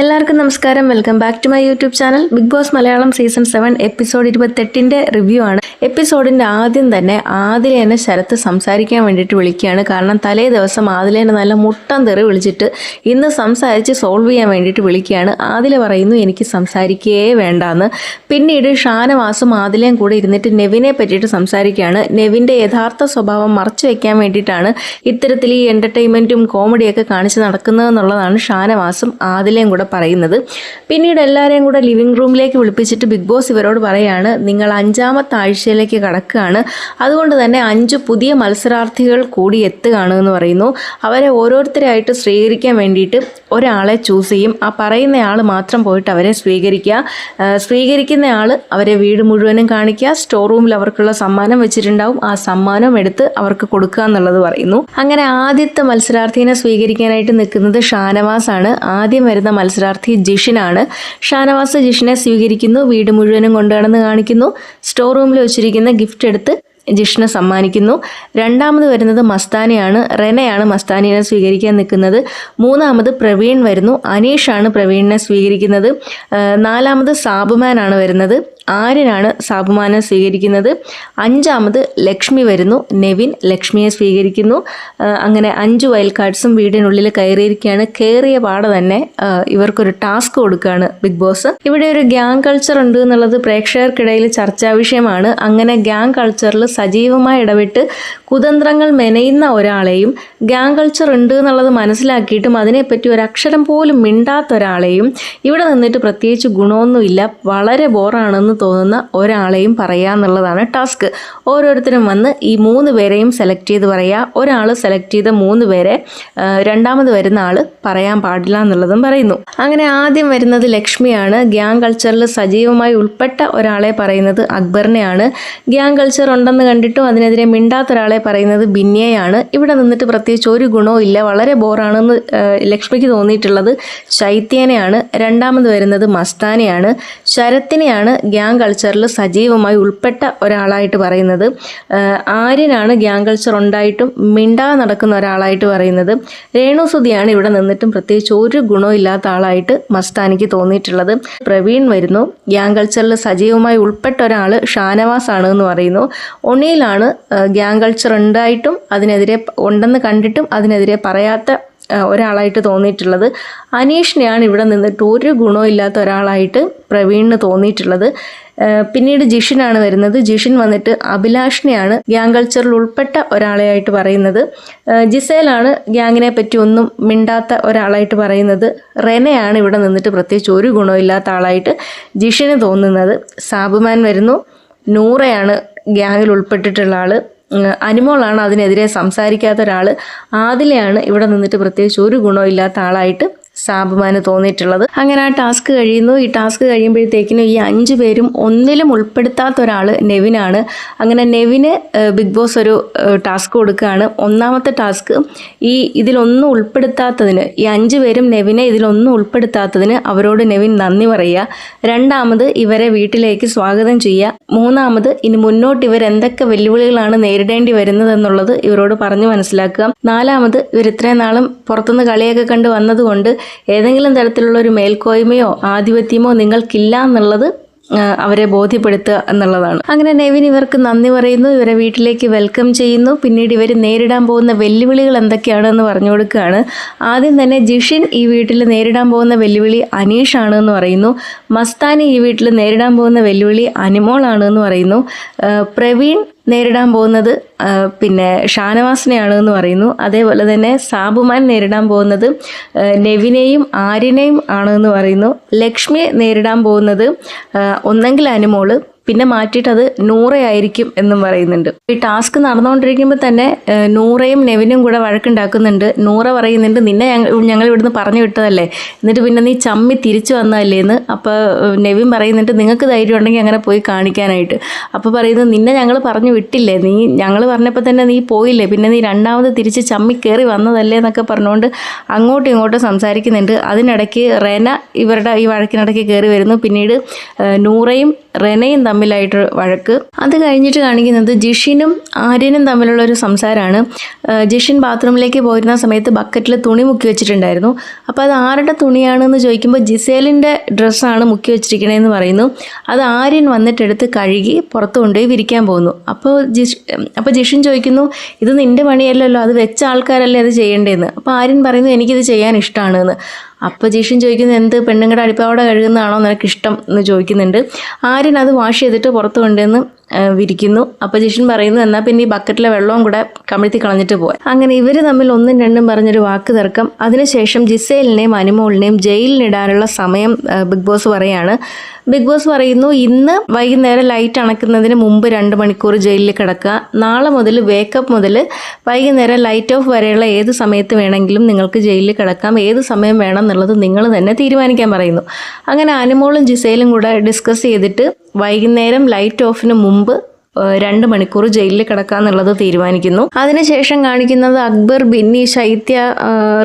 എല്ലാവർക്കും നമസ്കാരം. Welcome back to my YouTube channel Big Boss Malayalam season seven episode ഇരുപത്തെട്ടിന്റെ review ആണ്. എപ്പിസോഡിന്റെ ആദ്യം തന്നെ ആദിലേനെ ശരത്ത് സംസാരിക്കാൻ വേണ്ടിയിട്ട് വിളിക്കുകയാണ്. കാരണം തലേ ദിവസം ആദിലേനെ നല്ല മുട്ടം തെറി വിളിച്ചിട്ട് ഇന്ന് സംസാരിച്ച് സോൾവ് ചെയ്യാൻ വേണ്ടിയിട്ട് വിളിക്കുകയാണ്. ആദില പറയുന്നു എനിക്ക് സംസാരിക്കേ വേണ്ടാന്ന്. പിന്നീട് ഷാനവാസും ആദിലയും കൂടെ ഇരുന്നിട്ട് നെവിനെ പറ്റിയിട്ട് സംസാരിക്കുകയാണ്. നെവിന്റെ യഥാർത്ഥ സ്വഭാവം മറച്ചു വെക്കാൻ വേണ്ടിയിട്ടാണ് ഇത്തരത്തിൽ ഈ എന്റർടൈൻമെന്റും കോമഡിയൊക്കെ കാണിച്ച് നടക്കുന്നതെന്നുള്ളതാണ് ഷാനവാസും ആദിലയും കൂടെ പറയുന്നത്. പിന്നീട് എല്ലാവരെയും കൂടെ ലിവിംഗ് റൂമിലേക്ക് വിളിപ്പിച്ചിട്ട് ബിഗ് ബോസ് ഇവരോട് പറയാണ് നിങ്ങൾ അഞ്ചാമത്തെ ആഴ്ചയിലേക്ക് കടക്കുകയാണ്. അതുകൊണ്ട് തന്നെ അഞ്ച് പുതിയ മത്സരാർത്ഥികൾ കൂടി എത്തുകയാണ് എന്ന് പറയുന്നു. അവരെ ഓരോരുത്തരായിട്ട് സ്വീകരിക്കാൻ വേണ്ടിയിട്ട് ഒരാളെ ചൂസ് ചെയ്യും. ആ പറയുന്ന ആൾ മാത്രം പോയിട്ട് അവരെ സ്വീകരിക്കുക. സ്വീകരിക്കുന്ന ആൾ അവരെ വീട് മുഴുവനും കാണിക്കുക. സ്റ്റോർ റൂമിൽ അവർക്കുള്ള സമ്മാനം വെച്ചിട്ടുണ്ടാവും. ആ സമ്മാനം എടുത്ത് അവർക്ക് കൊടുക്കുക എന്നുള്ളത് പറയുന്നു. അങ്ങനെ ആദ്യത്തെ മത്സരാർത്ഥിനെ സ്വീകരിക്കാനായിട്ട് നിൽക്കുന്നത് ഷാനവാസ് ആണ് ആദ്യം വരുന്ന മത്സരാർത്ഥി ജിഷിനാണ്. ഷാനവാസ് ജിഷിനെ സ്വീകരിക്കുന്നു. വീട് മുഴുവനും കൊണ്ടുനടന്ന് കാണിക്കുന്നു. സ്റ്റോർ റൂമിൽ വെച്ചിരിക്കുന്ന ഗിഫ്റ്റ് എടുത്ത് ജിഷിനെ സമ്മാനിക്കുന്നു. രണ്ടാമത് വരുന്നത് മസ്താനയാണ്. റെനയാണ് മസ്താനിയെ സ്വീകരിക്കാൻ നിൽക്കുന്നത്. മൂന്നാമത് പ്രവീൺ വരുന്നു. അനീഷാണ് പ്രവീണിനെ സ്വീകരിക്കുന്നത്. നാലാമത് സാബുമാനാണ് വരുന്നത്. ആര്യനാണ് സാബുമാനെ സ്വീകരിക്കുന്നത്. അഞ്ചാമത് ലക്ഷ്മി വരുന്നു. നെവിൻ ലക്ഷ്മിയെ സ്വീകരിക്കുന്നു. അങ്ങനെ അഞ്ച് വൈൽഡ് കാർഡ്സും വീടിനുള്ളിൽ കയറിയിരിക്കുകയാണ്. കയറിയ പാടെ തന്നെ ഇവർക്കൊരു ടാസ്ക് കൊടുക്കുകയാണ് ബിഗ് ബോസ്. ഇവിടെ ഒരു ഗ്യാങ് കൾച്ചർ ഉണ്ട് എന്നുള്ളത് പ്രേക്ഷകർക്കിടയിൽ ചർച്ചാ വിഷയമാണ്. അങ്ങനെ ഗ്യാങ് കൾച്ചറിൽ സജീവമായി ഇടപെട്ട് കുതന്ത്രങ്ങൾ മെനയുന്ന ഒരാളെയും ഗ്യാങ് കൾച്ചർ ഉണ്ട് എന്നുള്ളത് മനസ്സിലാക്കിയിട്ടും അതിനെപ്പറ്റി ഒരു അക്ഷരം പോലും മിണ്ടാത്ത ഒരാളെയും ഇവിടെ നിന്നിട്ട് പ്രത്യേകിച്ച് ഗുണമൊന്നുമില്ല. വളരെ ബോറാണെന്ന് തോന്നുന്ന ഒരാളെയും പറയുക എന്നുള്ളതാണ് ടാസ്ക്. ഓരോരുത്തരും വന്ന് ഈ മൂന്ന് പേരെയും സെലക്ട് ചെയ്ത് പറയുക. ഒരാൾ സെലക്ട് ചെയ്ത മൂന്ന് പേരെ രണ്ടാമത് വരുന്ന ആൾ പറയാൻ പാടില്ല എന്നുള്ളതും പറയുന്നു. അങ്ങനെ ആദ്യം വരുന്നത് ലക്ഷ്മിയാണ്. ഗ്യാങ് കൾച്ചറിൽ സജീവമായി ഉൾപ്പെട്ട ഒരാളെ പറയുന്നത് അക്ബറിനെയാണ്. ഗ്യാങ് കൾച്ചർ ഉണ്ടെന്ന് കണ്ടിട്ടും അതിനെതിരെ മിണ്ടാത്ത ഒരാളെ പറയുന്നത് ബിന്യയാണ് ഇവിടെ നിന്നിട്ട് പ്രത്യേകിച്ച് ഒരു ഗുണവും ഇല്ല. വളരെ ബോറാണെന്ന് ലക്ഷ്മിക്ക് തോന്നിയിട്ടുള്ളത് ശൈത്യേനെയാണ്. രണ്ടാമത് വരുന്നത് മസ്താനെയാണ്. ശരത്തിനെയാണ് ഗ്യാങ് കൾച്ചറിൽ സജീവമായി ഉൾപ്പെട്ട ഒരാളായിട്ട് പറയുന്നത്. ആര്യനാണ് ഗ്യാങ് കൾച്ചർ ഉണ്ടായിട്ടും മിണ്ടാ നടക്കുന്ന ഒരാളായിട്ട് പറയുന്നത്. രേണുസുതിയാണ് ഇവിടെ നിന്നിട്ടും പ്രത്യേകിച്ച് ഒരു ഗുണവും ഇല്ലാത്ത ആളായിട്ട് മസ്താനിക്ക് തോന്നിയിട്ടുള്ളത്. പ്രവീൺ വരുന്നു. ഗ്യാങ് കൾച്ചറിൽ സജീവമായി ഉൾപ്പെട്ട ഒരാൾ ഷാനവാസ് ആണ് എന്ന് പറയുന്നു. ഒണിയിലാണ് ഗ്യാങ് കൾച്ചർ ഉണ്ടായിട്ടും അതിനെതിരെ ഉണ്ടെന്ന് കണ്ടിട്ടും അതിനെതിരെ പറയാത്ത ഒരാളായിട്ട് തോന്നിയിട്ടുള്ളത്. അനീഷിനെയാണ് ഇവിടെ നിന്നിട്ട് ഒരു ഗുണവും ഇല്ലാത്ത ഒരാളായിട്ട് പ്രവീണിന് തോന്നിയിട്ടുള്ളത്. പിന്നീട് ജിഷിനാണ് വരുന്നത്. ജിഷിൻ വന്നിട്ട് അഭിലാഷിനെയാണ് ഗ്യാങ് കൾച്ചറിൽ ഉൾപ്പെട്ട ഒരാളെയായിട്ട് പറയുന്നത്. ജിസേലാണ് ഗ്യാങ്ങിനെ പറ്റി ഒന്നും മിണ്ടാത്ത ഒരാളായിട്ട് പറയുന്നത്. റെനയാണ് ഇവിടെ നിന്നിട്ട് പ്രത്യേകിച്ച് ഒരു ഗുണവും ഇല്ലാത്ത ആളായിട്ട് ജിഷിന് തോന്നുന്നത്. സാബുമാൻ വരുന്നു. നൂറയാണ് ഗ്യാങ്ങിൽ ഉൾപ്പെട്ടിട്ടുള്ള ഉം, അനിമോളാണ് അതിനെതിരെ സംസാരിക്കാത്ത ഒരാൾ ആദിലെയാണ് ഇവിടെ നിന്നിട്ട് പ്രത്യേകിച്ച് ഒരു ഗുണമില്ലാത്ത ആളായിട്ട് സാബുമാന് തോന്നിയിട്ടുള്ളത്. അങ്ങനെ ആ ടാസ്ക് കഴിയുന്നു. ഈ ടാസ്ക് കഴിയുമ്പോഴത്തേക്കിനും ഈ അഞ്ച് പേരും ഒന്നിലും ഉൾപ്പെടുത്താത്ത ഒരാൾ നെവിനാണ്. അങ്ങനെ നെവിന് ബിഗ് ബോസ് ഒരു ടാസ്ക് കൊടുക്കുകയാണ്. ഒന്നാമത്തെ ടാസ്ക് ഈ ഇതിലൊന്നും ഉൾപ്പെടുത്താത്തതിന് ഈ അഞ്ച് പേരും നെവിനെ ഇതിലൊന്നും ഉൾപ്പെടുത്താത്തതിന് അവരോട് നെവിൻ നന്ദി പറയുക. രണ്ടാമത് ഇവരെ വീട്ടിലേക്ക് സ്വാഗതം ചെയ്യുക. മൂന്നാമത് ഇനി മുന്നോട്ട് ഇവർ എന്തൊക്കെ വെല്ലുവിളികളാണ് നേരിടേണ്ടി വരുന്നതെന്നുള്ളത് ഇവരോട് പറഞ്ഞു മനസ്സിലാക്കുക. നാലാമത് ഇവർ ഇത്രയും നാളും പുറത്തുനിന്ന് കളിയൊക്കെ കണ്ട് വന്നതുകൊണ്ട് ഏതെങ്കിലും തരത്തിലുള്ള ഒരു മേൽക്കോയ്മയോ ആധിപത്യമോ നിങ്ങൾക്കില്ല എന്നുള്ളത് അവരെ ബോധ്യപ്പെടുത്തുക എന്നുള്ളതാണ്. അങ്ങനെ നെവിൻ ഇവർക്ക് നന്ദി പറയുന്നു. ഇവരെ വീട്ടിലേക്ക് വെൽക്കം ചെയ്യുന്നു. പിന്നീട് ഇവർ നേരിടാൻ പോകുന്ന വെല്ലുവിളികൾ എന്തൊക്കെയാണെന്ന് പറഞ്ഞു കൊടുക്കുകയാണ്. ആദ്യം തന്നെ ജിഷിൻ ഈ വീട്ടിൽ നേരിടാൻ പോകുന്ന വെല്ലുവിളി അനീഷാണ് എന്ന് പറയുന്നു. മസ്താനി ഈ വീട്ടിൽ നേരിടാൻ പോകുന്ന വെല്ലുവിളി അനിമോളാണ് എന്ന് പറയുന്നു. പ്രവീൺ നേരിടാൻ പോകുന്നത് പിന്നെ ഷാനവാസിനെയാണ് എന്ന് പറയുന്നു. അതേപോലെ തന്നെ സാബുമാൻ നേരിടാൻ പോകുന്നത് നെവിനെയും ആര്യനെയും ആണ് എന്ന് പറയുന്നു. ലക്ഷ്മി നേരിടാൻ പോകുന്നത് ഒന്നെങ്കിൽ അനുമോൾ പിന്നെ മാറ്റിയിട്ട് അത് നൂറയായിരിക്കും എന്നും പറയുന്നുണ്ട്. ഈ ടാസ്ക് നടന്നുകൊണ്ടിരിക്കുമ്പോൾ തന്നെ നൂറയും നെവിനും കൂടെ വഴക്കുണ്ടാക്കുന്നുണ്ട്. നൂറ പറയുന്നുണ്ട് നിന്നെ ഞങ്ങൾ ഇവിടുന്ന് പറഞ്ഞു വിട്ടതല്ലേ? എന്നിട്ട് പിന്നെ നീ ചമ്മി തിരിച്ചു വന്നതല്ലേ എന്ന്? അപ്പോൾ നെവിൻ പറയുന്നുണ്ട് നിങ്ങൾക്ക് ധൈര്യം ഉണ്ടെങ്കിൽ അങ്ങനെ പോയി കാണിക്കാനായിട്ട്. അപ്പോൾ പറയുന്നത് നിന്നെ ഞങ്ങൾ പറഞ്ഞു വിട്ടില്ലേ? നീ ഞങ്ങൾ പറഞ്ഞപ്പോൾ തന്നെ നീ പോയില്ലേ? പിന്നെ നീ രണ്ടാമത് തിരിച്ച് ചമ്മി കയറി വന്നതല്ലേ? എന്നൊക്കെ പറഞ്ഞുകൊണ്ട് അങ്ങോട്ടും ഇങ്ങോട്ടും സംസാരിക്കുന്നുണ്ട്. അതിനിടയ്ക്ക് റെന ഇവരുടെ ഈ വഴക്കിനിടയ്ക്ക് കയറി വരുന്നു. പിന്നീട് നൂറയും റെനയും തമ്മിലായിട്ട് വഴക്ക്. അത് കഴിഞ്ഞിട്ട് കാണിക്കുന്നത് ജിഷിനും ആര്യനും തമ്മിലുള്ള ഒരു സംസാരമാണ്. ജിഷിൻ ബാത്റൂമിലേക്ക് പോയിരുന്ന സമയത്ത് ബക്കറ്റിൽ തുണി മുക്കി വെച്ചിട്ടുണ്ടായിരുന്നു. അപ്പോൾ അത് ആരുടെ തുണിയാണെന്ന് ചോദിക്കുമ്പോൾ ജിസേലിന്റെ ഡ്രസ്സാണ് മുക്കി വെച്ചിരിക്കണതെന്ന് പറയുന്നു. അത് ആര്യൻ വന്നിട്ടെടുത്ത് കഴുകി പുറത്ത് കൊണ്ടുപോയി വിരിക്കാൻ പോകുന്നു. അപ്പോൾ ജിഷ് അപ്പോൾ ജിഷിൻ ചോദിക്കുന്നു ഇത് നിന്റെ പണിയല്ലല്ലോ? അത് വെച്ച ആൾക്കാരല്ലേ അത് ചെയ്യേണ്ടതെന്ന് അപ്പോൾ ആര്യൻ പറയുന്നു എനിക്കിത് ചെയ്യാൻ ഇഷ്ടമാണ് എന്ന് അപ്പോൾ ജീഷൻ ചോദിക്കുന്നത് എന്ത് പെണ്ണുങ്ങളുടെ അടിപ്പാവട കഴുകുന്നതാണോ നിനക്ക് ഇഷ്ടം എന്ന് ചോദിക്കുന്നുണ്ട്. ആര്യൻ അത് വാഷ് ചെയ്തിട്ട് പുറത്ത് കൊണ്ടുവന്ന് വിരിക്കുന്നു. അപ്പോൾ ജിഷൻ പറയുന്നു എന്നാൽ പിന്നെ ഈ ബക്കറ്റിലെ വെള്ളവും കൂടെ കമിഴ്ത്തി കളഞ്ഞിട്ട് പോയി അങ്ങനെ ഇവർ തമ്മിൽ ഒന്നും രണ്ടും പറഞ്ഞൊരു വാക്ക് തർക്കം. അതിനുശേഷം ജിസേലിനെയും അനുമോളിനെയും ജയിലിനിടാനുള്ള സമയം ബിഗ് ബോസ് പറയാണ്. ബിഗ് ബോസ് പറയുന്നു ഇന്ന് വൈകുന്നേരം ലൈറ്റ് അണക്കുന്നതിന് മുമ്പ് രണ്ട് മണിക്കൂർ ജയിലിൽ കിടക്കുക. നാളെ മുതൽ വേക്കപ്പ് മുതൽ വൈകുന്നേരം ലൈറ്റ് ഓഫ് വരെയുള്ള ഏത് സമയത്ത് വേണമെങ്കിലും നിങ്ങൾക്ക് ജയിലിൽ കിടക്കാം. ഏത് സമയം വേണം എന്നുള്ളത് നിങ്ങൾ തന്നെ തീരുമാനിക്കാൻ പറയുന്നു. അങ്ങനെ അനുമോളും ജിസേലും കൂടെ ഡിസ്കസ് ചെയ്തിട്ട് വൈകുന്നേരം ലൈറ്റ് ഓഫിന് മുമ്പ് ഏഹ് രണ്ട് മണിക്കൂർ ജയിലിൽ കിടക്കാന്നുള്ളത് തീരുമാനിക്കുന്നു. അതിനുശേഷം കാണിക്കുന്നത് അക്ബർ ബിന്നി ശൈത്യ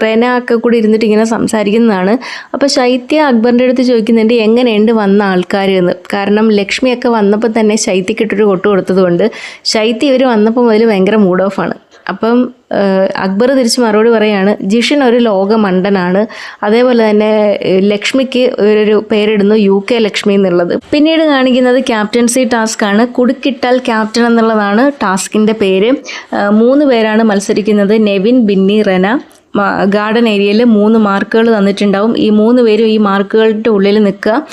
റെന ഒക്കെ കൂടി ഇരുന്നിട്ട് ഇങ്ങനെ സംസാരിക്കുന്നതാണ്. അപ്പോൾ ശൈത്യ അക്ബറിന്റെ അടുത്ത് ചോദിക്കുന്നുണ്ട് എങ്ങനെയുണ്ട് വന്ന ആൾക്കാർ എന്ന്? കാരണം ലക്ഷ്മിയൊക്കെ വന്നപ്പോൾ തന്നെ ശൈത്യക്കിട്ടൊരു കൊട്ടു കൊട്ട് കൊടുത്തതുകൊണ്ട് ശൈത്യ ഇവർ വന്നപ്പോൾ മുതൽ ഭയങ്കര മൂഡ് ഓഫാണ് അപ്പം അക്ബർ തിരിച്ച് മറുപടി പറയാണ് ജിഷിൻ ഒരു ലോക മണ്ടനാണ് അതേപോലെ തന്നെ ലക്ഷ്മിക്ക് ഒരു പേരിടുന്നു യു കെ ലക്ഷ്മി എന്നുള്ളത്. പിന്നീട് കാണിക്കുന്നത് ക്യാപ്റ്റൻസി ടാസ്ക് ആണ്. കുടുക്കിട്ടാൽ ക്യാപ്റ്റൻ എന്നുള്ളതാണ് ടാസ്കിന്റെ പേര്. മൂന്ന് പേരാണ് മത്സരിക്കുന്നത് നെവിൻ ബിന്നി റെന. ഗാർഡൻ ഏരിയയിൽ മൂന്ന് മാർക്കുകൾ തന്നിട്ടുണ്ടാവും. ഈ മൂന്ന് പേരും ഈ മാർക്കുകളുടെ ഉള്ളിൽ നിൽക്കുക.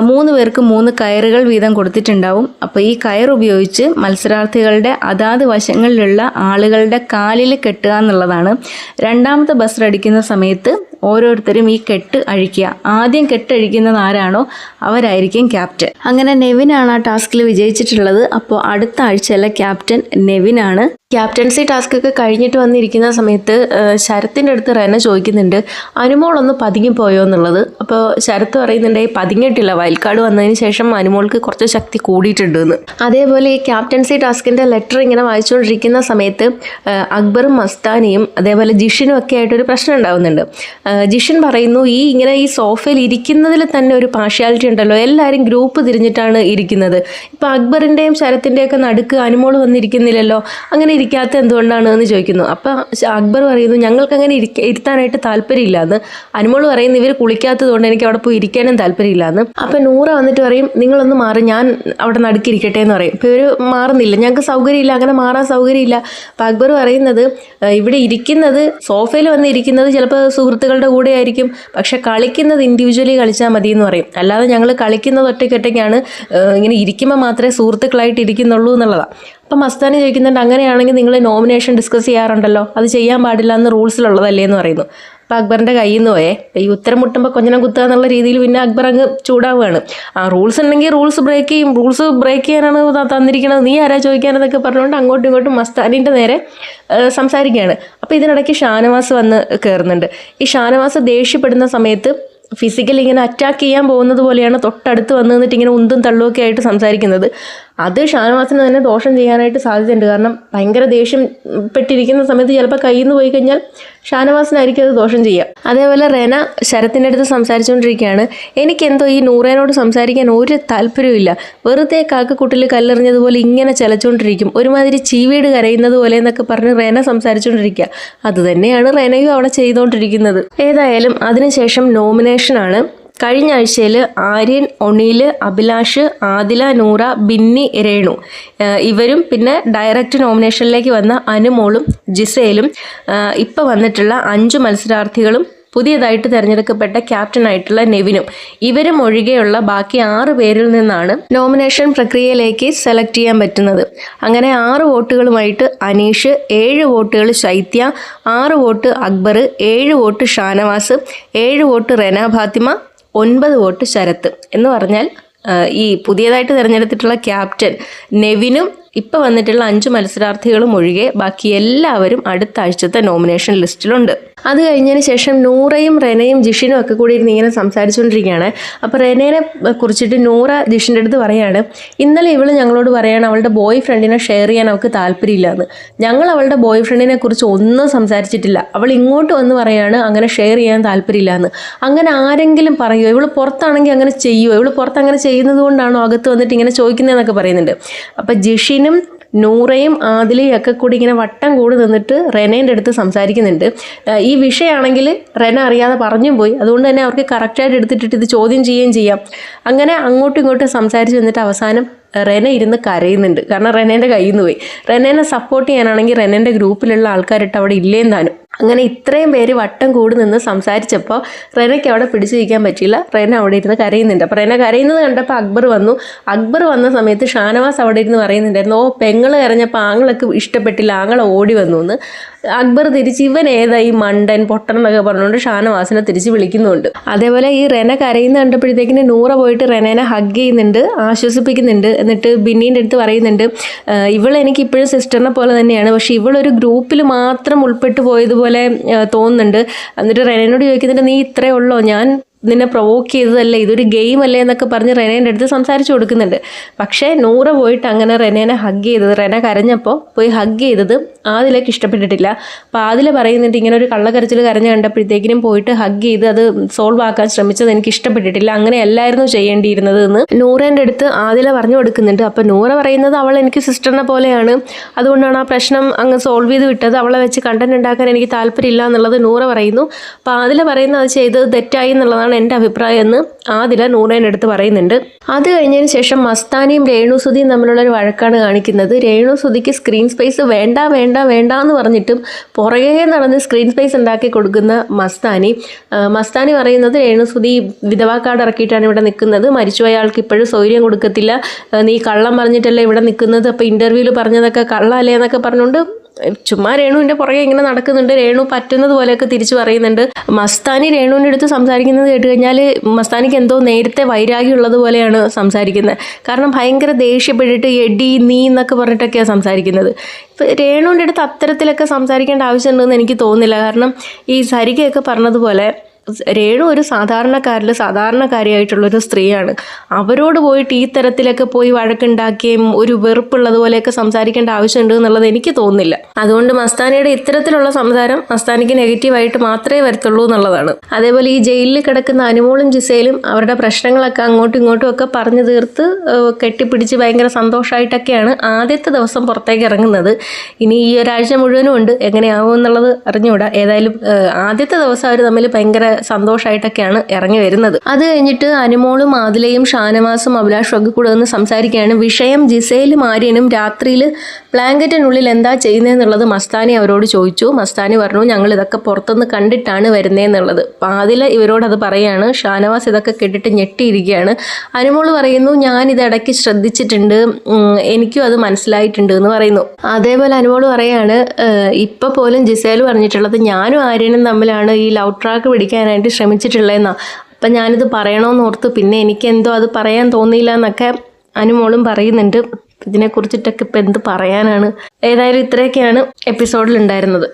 മൂന്ന് പേർക്ക് മൂന്ന് കയറുകൾ വീതം കൊടുത്തിട്ടുണ്ടാവും. അപ്പോൾ ഈ കയർ ഉപയോഗിച്ച് മത്സരാർത്ഥികളുടെ അതാത് വശങ്ങളിലുള്ള ആളുകളുടെ കാലിൽ കെട്ടുക എന്നുള്ളതാണ്. രണ്ടാമത്തെ ബസ് അടിക്കുന്ന സമയത്ത് ഓരോരുത്തരും ഈ കെട്ട് അഴിക്കുക. ആദ്യം കെട്ടഴിക്കുന്നത് ആരാണോ? അവരായിരിക്കും ക്യാപ്റ്റൻ. അങ്ങനെ നെവിനാണ് ആ ടാസ്കിൽ വിജയിച്ചിട്ടുള്ളത്. അപ്പോൾ അടുത്ത ആഴ്ചയിലെ ക്യാപ്റ്റൻ നെവിനാണ്. ക്യാപ്റ്റൻസി ടാസ്ക് ഒക്കെ കഴിഞ്ഞിട്ട് വന്നിരിക്കുന്ന സമയത്ത് ശരത്തിന്റെ അടുത്ത് റെന ചോദിക്കുന്നുണ്ട് അനുമോൾ ഒന്ന് പതുങ്ങിപ്പോയോ എന്നുള്ളത്? അപ്പോൾ ശരത്ത് പറയുന്നുണ്ട് ഈ പതുങ്ങിയിട്ടില്ല. വയൽക്കാട് വന്നതിന് ശേഷം അനുമോൾക്ക് കുറച്ച് ശക്തി കൂടിയിട്ടുണ്ട് എന്ന് അതേപോലെ ഈ ക്യാപ്റ്റൻസി ടാസ്കിന്റെ ലെറ്റർ ഇങ്ങനെ വായിച്ചുകൊണ്ടിരിക്കുന്ന സമയത്ത് അക്ബറും മസ്താനിയും അതേപോലെ ജിഷിനും ഒക്കെ ആയിട്ടൊരു പ്രശ്നം ഉണ്ടാവുന്നുണ്ട്. ജിഷിൻ പറയുന്നു ഈ ഇങ്ങനെ ഈ സോഫയിൽ ഇരിക്കുന്നതിൽ തന്നെ ഒരു പാർഷ്യാലിറ്റി ഉണ്ടല്ലോ. എല്ലാവരും ഗ്രൂപ്പ് തിരിഞ്ഞിട്ടാണ് ഇരിക്കുന്നത്. ഇപ്പോൾ അക്ബറിന്റെയും ശരത്തിന്റെയൊക്കെ നടുക്ക് അനുമോൾ വന്നിരിക്കുന്നില്ലല്ലോ. അങ്ങനെ ഇരിക്കാത്ത എന്തുകൊണ്ടാണ്? എന്ന് ചോദിക്കുന്നു. അപ്പം അക്ബർ പറയുന്നു ഞങ്ങൾക്ക് അങ്ങനെ ഇരിക്ക ഇരുത്താനായിട്ട് താല്പര്യമില്ല എന്ന് അനുമോൾ പറയുന്നു ഇവർ കുളിക്കാത്തത് കൊണ്ട് എനിക്ക് അവിടെ പോയി ഇരിക്കാനും താല്പര്യമില്ല എന്ന് അപ്പം നൂറ വന്നിട്ട് പറയും നിങ്ങളൊന്ന് മാറി ഞാൻ അവിടെ നടുക്കിരിക്കട്ടെ എന്ന് പറയും. ഇപ്പോൾ ഇവർ മാറുന്നില്ല. ഞങ്ങൾക്ക് സൗകര്യമില്ല അങ്ങനെ മാറാൻ സൗകര്യമില്ല. അപ്പം അക്ബർ പറയുന്നത് ഇവിടെ ഇരിക്കുന്നത് സോഫയിൽ വന്ന് ഇരിക്കുന്നത് ചിലപ്പോൾ സുഹൃത്തുക്കളുടെ കൂടെ ആയിരിക്കും പക്ഷെ കളിക്കുന്നത് ഇൻഡിവിജ്വലി കളിച്ചാൽ മതി എന്ന് പറയും. അല്ലാതെ ഞങ്ങൾ കളിക്കുന്നത് ഒറ്റയ്ക്കൊറ്റയ്ക്കാണ് ഇങ്ങനെ ഇരിക്കുമ്പോൾ മാത്രമേ സുഹൃത്തുക്കളായിട്ട് ഇരിക്കുന്നുള്ളൂ എന്നുള്ളതാണ് അപ്പം മസ്താനി ചോദിക്കുന്നുണ്ട് അങ്ങനെയാണെങ്കിൽ നിങ്ങൾ നോമിനേഷൻ ഡിസ്കസ് ചെയ്യാറുണ്ടല്ലോ? അത് ചെയ്യാൻ പാടില്ല എന്ന് റൂൾസിലുള്ളതല്ലേ എന്ന് പറയുന്നു. അപ്പം അക്ബറിന്റെ കയ്യിൽ നിന്ന് പോയേ. ഈ ഉത്തരം മുട്ടുമ്പോൾ കൊഞ്ഞനം കുത്തുക എന്നുള്ള രീതിയിൽ പിന്നെ അക്ബർ അങ്ങ് ചൂടാവുകയാണ്. ആ റൂൾസ് ഉണ്ടെങ്കിൽ റൂൾസ് ബ്രേക്ക് ചെയ്യും. റൂൾസ് ബ്രേക്ക് ചെയ്യാനാണ് തന്നിരിക്കുന്നത് നീ ആരാ ചോദിക്കാനെന്നൊക്കെ പറഞ്ഞുകൊണ്ട് അങ്ങോട്ടും ഇങ്ങോട്ടും മസ്താനിന്റെ നേരെ സംസാരിക്കുകയാണ്. അപ്പോൾ ഇതിനിടയ്ക്ക് ഷാനവാസ് വന്ന് കയറുന്നുണ്ട് ഈ ഷാനവാസ് ദേഷ്യപ്പെടുന്ന സമയത്ത് ഫിസിക്കലി ഇങ്ങനെ അറ്റാക്ക് ചെയ്യാൻ പോകുന്നത് പോലെയാണ് തൊട്ടടുത്ത് വന്ന് നിന്നിട്ട് ഇങ്ങനെ ഉന്തും തള്ളുമൊക്കെ ആയിട്ട് സംസാരിക്കുന്നത്. അത് ഷാനവാസിന് തന്നെ ദോഷം ചെയ്യാനായിട്ട് സാധ്യതയുണ്ട്. കാരണം ഭയങ്കര ദേഷ്യം പെട്ടിരിക്കുന്ന സമയത്ത് ചിലപ്പോൾ കയ്യിൽ നിന്ന് പോയി കഴിഞ്ഞാൽ ഷാനവാസിനായിരിക്കും അത് ദോഷം ചെയ്യുക. അതേപോലെ റെന ശരത്തിന്റെ അടുത്ത് സംസാരിച്ചുകൊണ്ടിരിക്കുകയാണ്. എനിക്കെന്തോ ഈ നൂറേനോട് സംസാരിക്കാൻ ഒരു താല്പര്യമില്ല വെറുതെ കാക്കക്കുട്ടിൽ കല്ലെറിഞ്ഞതുപോലെ ഇങ്ങനെ ചലച്ചുകൊണ്ടിരിക്കും. ഒരുമാതിരി ചീവീട് കരയുന്നത് പോലെ എന്നൊക്കെ പറഞ്ഞ് റെന സംസാരിച്ചുകൊണ്ടിരിക്കുക. അതുതന്നെയാണ് റെനയും അവിടെ ചെയ്തുകൊണ്ടിരിക്കുന്നത്. ഏതായാലും അതിനുശേഷം നോമിനേഷനാണ് കഴിഞ്ഞ ആഴ്ചയിൽ ആര്യൻ ഒണീൽ അഭിലാഷ് ആദില നൂറ ബിന്നി രേണു. ഇവരും പിന്നെ ഡയറക്റ്റ് നോമിനേഷനിലേക്ക് വന്ന അനുമോളും ജിസയിലും ഇപ്പോൾ വന്നിട്ടുള്ള അഞ്ച് മത്സരാർത്ഥികളും പുതിയതായിട്ട് തിരഞ്ഞെടുക്കപ്പെട്ട ക്യാപ്റ്റനായിട്ടുള്ള നെവിനും. ഇവരും ഒഴികെയുള്ള ബാക്കി ആറ് പേരിൽ നിന്നാണ് നോമിനേഷൻ പ്രക്രിയയിലേക്ക് സെലക്ട് ചെയ്യാൻ പറ്റുന്നത്. അങ്ങനെ ആറ് വോട്ടുകളുമായിട്ട് അനീഷ് ഏഴ് വോട്ടുകൾ ശൈത്യ ആറ് വോട്ട് അക്ബർ ഏഴ് വോട്ട് ഷാനവാസ് ഏഴ് വോട്ട് റെന ഫാത്തിമ ഒൻപത് വോട്ട് ശരത്ത് എന്ന് പറഞ്ഞാൽ ഈ പുതിയതായിട്ട് തിരഞ്ഞെടുത്തിട്ടുള്ള ക്യാപ്റ്റൻ നെവിനും ഇപ്പം വന്നിട്ടുള്ള അഞ്ച് മത്സരാർത്ഥികളും ഒഴികെ ബാക്കി എല്ലാവരും അടുത്ത ആഴ്ചത്തെ നോമിനേഷൻ ലിസ്റ്റിലുണ്ട്. അത് കഴിഞ്ഞതിന് ശേഷം നൂറയും റെനയും ജിഷിനും ഒക്കെ കൂടി ഇരുന്ന് ഇങ്ങനെ സംസാരിച്ചുകൊണ്ടിരിക്കുകയാണ്. അപ്പോൾ റെനേനെ കുറിച്ചിട്ട് നൂറ ജിഷിന്റെ അടുത്ത് പറയാണ് ഇന്നലെ ഇവൾ ഞങ്ങളോട് പറയാണ് അവളുടെ ബോയ് ഫ്രണ്ടിനെ ഷെയർ ചെയ്യാൻ അവൾക്ക് താല്പര്യമില്ലാന്ന്. ഞങ്ങൾ അവളുടെ ബോയ് ഫ്രണ്ടിനെ കുറിച്ച് ഒന്നും സംസാരിച്ചിട്ടില്ല. അവൾ ഇങ്ങോട്ട് വന്ന് പറയാണ് അങ്ങനെ ഷെയർ ചെയ്യാൻ താല്പര്യമില്ലാന്ന്. അങ്ങനെ ആരെങ്കിലും പറയുമോ ഇവൾ പുറത്താണെങ്കിൽ അങ്ങനെ ചെയ്യുമോ ഇവൾ പുറത്ത് അങ്ങനെ ചെയ്യുന്നത് കൊണ്ടാണോ അകത്ത് വന്നിട്ട് ഇങ്ങനെ ചോദിക്കുന്നതെന്നൊക്കെ പറയുന്നുണ്ട്. അപ്പം ജിഷിനും നൂറയും ആദിലയും ഒക്കെ കൂടി ഇങ്ങനെ വട്ടം കൂടി നിന്നിട്ട് റെനേന്റെ അടുത്ത് സംസാരിക്കുന്നുണ്ട്. ഈ വിഷയമാണെങ്കിൽ റെന അറിയാതെ പറഞ്ഞും പോയി. അതുകൊണ്ട് തന്നെ അവർക്ക് കറക്റ്റായിട്ട് എടുത്തിട്ടിട്ട് ഇത് ചോദ്യം ചെയ്യുകയും ചെയ്യാം. അങ്ങനെ അങ്ങോട്ടും ഇങ്ങോട്ടും സംസാരിച്ച് വന്നിട്ട് അവസാനം റെന ഇരുന്ന് കരയുന്നുണ്ട്. കാരണം റെനേന്റെ കയ്യിൽ നിന്ന് പോയി. റെനേനെ സപ്പോർട്ട് ചെയ്യാനാണെങ്കിൽ റെനേന്റെ ഗ്രൂപ്പിലുള്ള ആൾക്കാരിട്ട് അവിടെ ഇല്ലേം താനും. അങ്ങനെ ഇത്രയും പേര് വട്ടം കൂടി നിന്ന് സംസാരിച്ചപ്പോൾ റെനയ്ക്ക് അവിടെ പിടിച്ചു നിൽക്കാൻ പറ്റിയില്ല. റെന അവിടെ ഇരുന്ന് കരയുന്നുണ്ട്. അപ്പോൾ റെന കരയുന്നത് കണ്ടപ്പോൾ അക്ബർ വന്നു. അക്ബർ വന്ന സമയത്ത് ഷാനവാസ് അവിടെ ഇരുന്ന് പറയുന്നുണ്ടായിരുന്നു ഓ പെങ്ങൾ കരഞ്ഞപ്പോൾ ആങ്ങളൊക്കെ ഇഷ്ടപ്പെട്ടില്ല ആങ്ങളെ ഓടി വന്നു എന്ന്. അക്ബർ തിരിച്ച് ഇവൻ ഏതാ ഈ മണ്ടൻ പൊട്ടൻ എന്നൊക്കെ പറഞ്ഞുകൊണ്ട് ഷാനവാസിനെ തിരിച്ച് വിളിക്കുന്നുണ്ട്. അതേപോലെ ഈ റെന കരയുന്ന കണ്ടപ്പോഴത്തേക്കിന് നൂറ പോയിട്ട് റെനേനെ ഹഗ് ചെയ്യുന്നുണ്ട് ആശ്വസിപ്പിക്കുന്നുണ്ട്. എന്നിട്ട് ബിന്നീന്റെ അടുത്ത് പറയുന്നുണ്ട് "ആഹ് ഇവൾ എനിക്ക് ഇപ്പോഴും സിസ്റ്ററിനെ പോലെ തന്നെയാണ്. പക്ഷേ ഇവളൊരു ഗ്രൂപ്പിൽ മാത്രം ഉൾപ്പെട്ടു പോയതുപോലെ തോന്നുന്നുണ്ട്. എന്നിട്ട് റെനേനോട് ചോദിക്കുന്നുണ്ട് നീ ഇത്രേ ഉള്ളോ? ഞാൻ നിന്നെ പ്രൊവോക്ക് ചെയ്തതല്ല? ഇതൊരു ഗെയിം അല്ലേ എന്നൊക്കെ പറഞ്ഞ് റെനേന്റെ അടുത്ത് സംസാരിച്ചു കൊടുക്കുന്നുണ്ട്. പക്ഷേ നൂറ പോയിട്ട് അങ്ങനെ റെനേനെ ഹഗ് ചെയ്തത് റെന കരഞ്ഞപ്പോൾ പോയി ഹഗ് ചെയ്തത് ആദിലേക്ക് ഇഷ്ടപ്പെട്ടിട്ടില്ല. അപ്പോൾ ആദില പറയുന്നുണ്ട് ഇങ്ങനെ ഒരു കള്ളക്കരച്ചിൽ കരഞ്ഞ് കണ്ടപ്പോഴത്തേക്കിനും പോയിട്ട് ഹഗ് ചെയ്ത് അത് സോൾവ് ആക്കാൻ ശ്രമിച്ചത് എനിക്ക് ഇഷ്ടപ്പെട്ടിട്ടില്ല. അങ്ങനെ അല്ലായിരുന്നു ചെയ്യേണ്ടിയിരുന്നത് എന്ന് നൂറേന്റെ അടുത്ത് ആദില പറഞ്ഞു കൊടുക്കുന്നുണ്ട്. അപ്പോൾ നൂറ പറയുന്നത് അവൾ എനിക്ക് സിസ്റ്ററിനെ പോലെയാണ്. അതുകൊണ്ടാണ് ആ പ്രശ്നം അങ്ങ് സോൾവ് ചെയ്ത് വിട്ടത്. അവളെ വെച്ച് കണ്ടന്റ് ഉണ്ടാക്കാൻ എനിക്ക് താല്പര്യമില്ല എന്നുള്ളത് നൂറ പറയുന്നു. അപ്പോൾ ആദില പറയുന്നത് അത് ചെയ്തത് തെറ്റായി എന്നുള്ളതാണ് എന്റെ അഭിപ്രായം എന്ന് ആദില അടുത്ത് പറയുന്നുണ്ട്. അത് കഴിഞ്ഞതിന് ശേഷം മസ്താനിയും രേണുസുതിയും തമ്മിലുള്ള ഒരു വഴക്കാണ് കാണിക്കുന്നത്. രേണുസുതിക്ക് സ്ക്രീൻ സ്പേസ് വേണ്ട വേണ്ട വേണ്ട എന്ന് പറഞ്ഞിട്ടും പുറകെ നടന്ന് സ്ക്രീൻ സ്പേസ് ഉണ്ടാക്കി കൊടുക്കുന്ന മസ്താനി മസ്താനി പറയുന്നത് രേണുസുതി വിധവാ കാർഡ് ഇറക്കിയിട്ടാണ് ഇവിടെ നിൽക്കുന്നത്. മരിച്ചുപോയ ആൾക്ക് ഇപ്പോഴും സൗകര്യം കൊടുക്കത്തില്ല. നീ കള്ളം പറഞ്ഞിട്ടല്ലേ ഇവിടെ നിൽക്കുന്നത്? അപ്പോൾ ഇന്റർവ്യൂവിൽ പറഞ്ഞതൊക്കെ കള്ളല്ലേ എന്നൊക്കെ പറഞ്ഞുകൊണ്ട് ചുമ്മാ രേണുവിന്റെ പുറകെ ഇങ്ങനെ നടക്കുന്നുണ്ട്. രേണു പറ്റുന്നത് പോലെയൊക്കെ തിരിച്ചു പറയുന്നുണ്ട്. മസ്താനി രേണുവിന്റെ അടുത്ത് സംസാരിക്കുന്നത് കേട്ട് കഴിഞ്ഞാൽ മസ്താനിക്ക് എന്തോ നേരത്തെ വൈരാഗ്യം ഉള്ളത് പോലെയാണ് സംസാരിക്കുന്നത്. കാരണം ഭയങ്കര ദേഷ്യപ്പെട്ടിട്ട് എടി നീ എന്നൊക്കെ പറഞ്ഞിട്ടൊക്കെയാണ് സംസാരിക്കുന്നത്. ഇപ്പം രേണുവിന്റെ അടുത്ത് അത്തരത്തിലൊക്കെ സംസാരിക്കേണ്ട ആവശ്യമുണ്ടെന്ന് എനിക്ക് തോന്നുന്നില്ല. കാരണം ഈ സരികയൊക്കെ പറഞ്ഞതുപോലെ രേണു ഒരു സാധാരണക്കാരിൽ സാധാരണക്കാരിയായിട്ടുള്ളൊരു സ്ത്രീയാണ്. അവരോട് പോയിട്ട് ഈ തരത്തിലൊക്കെ പോയി വഴക്കുണ്ടാക്കുകയും ഒരു വെറുപ്പുള്ളതുപോലെയൊക്കെ സംസാരിക്കേണ്ട ആവശ്യമുണ്ട് എന്നുള്ളത് എനിക്ക് തോന്നുന്നില്ല. അതുകൊണ്ട് മസ്താനിയുടെ ഇത്തരത്തിലുള്ള സംസാരം മസ്താനിക്ക് നെഗറ്റീവായിട്ട് മാത്രമേ വരത്തുള്ളൂ എന്നുള്ളതാണ്. അതേപോലെ ഈ ജയിലിൽ കിടക്കുന്ന അനുമോളും ജിസയിലും അവരുടെ പ്രശ്നങ്ങളൊക്കെ അങ്ങോട്ടും ഇങ്ങോട്ടും ഒക്കെ പറഞ്ഞു തീർത്ത് കെട്ടിപ്പിടിച്ച് ഭയങ്കര സന്തോഷമായിട്ടൊക്കെയാണ് ആദ്യത്തെ ദിവസം പുറത്തേക്ക് ഇറങ്ങുന്നത്. ഇനി ഈ ഒരാഴ്ച മുഴുവനും ഉണ്ട്. എങ്ങനെയാവും എന്നുള്ളത് അറിഞ്ഞുകൂടാ. ഏതായാലും ആദ്യത്തെ ദിവസം അവർ തമ്മിൽ ഭയങ്കര സന്തോഷമായിട്ടൊക്കെയാണ് ഇറങ്ങി വരുന്നത്. അത് കഴിഞ്ഞിട്ട് അനുമോളും ആദിലയും ഷാനവാസും അഭിലാഷും കൂടെ ഒന്ന് സംസാരിക്കുകയാണ്. വിഷയം ജിസയിലും ആര്യനും രാത്രിയിൽ ബ്ലാങ്കറ്റിനുള്ളിൽ എന്താ ചെയ്യുന്നതെന്നുള്ളത് മസ്താനി അവരോട് ചോദിച്ചു. മസ്താനി പറഞ്ഞു ഞങ്ങൾ ഇതൊക്കെ പുറത്തുനിന്ന് കണ്ടിട്ടാണ് വരുന്നതെന്നുള്ളത് ആദില ഇവരോടത് പറയാണ്. ഷാനവാസ് ഇതൊക്കെ കേട്ടിട്ട് ഞെട്ടിയിരിക്കുകയാണ്. അനുമോൾ പറയുന്നു ഞാൻ ഇത് ഇടയ്ക്ക് ശ്രദ്ധിച്ചിട്ടുണ്ട്. എനിക്കും അത് മനസ്സിലായിട്ടുണ്ട് എന്ന് പറയുന്നു. അതേപോലെ അനുമോൾ പറയാണ് ഇപ്പോൾ ഇപ്പൊ പോലും ജിസേൽ പറഞ്ഞിട്ടുള്ളത് ഞാനും ആര്യനും തമ്മിലാണ് ഈ ലവ് ട്രാക്ക് പിടിക്കാനായിട്ട് ശ്രമിച്ചിട്ടുള്ളതെന്നാ അപ്പം ഞാനിത് പറയണമെന്ന് ഓർത്ത് പിന്നെ എനിക്കെന്തോ അത് പറയാൻ തോന്നിയില്ല എന്നൊക്കെ അനുമോളും പറയുന്നുണ്ട്. ഇതിനെക്കുറിച്ചിട്ടൊക്കെ ഇപ്പം എന്ത് പറയാനാണ്? ഏതായാലും ഇത്രയൊക്കെയാണ് എപ്പിസോഡിൽ ഉണ്ടായിരുന്നത്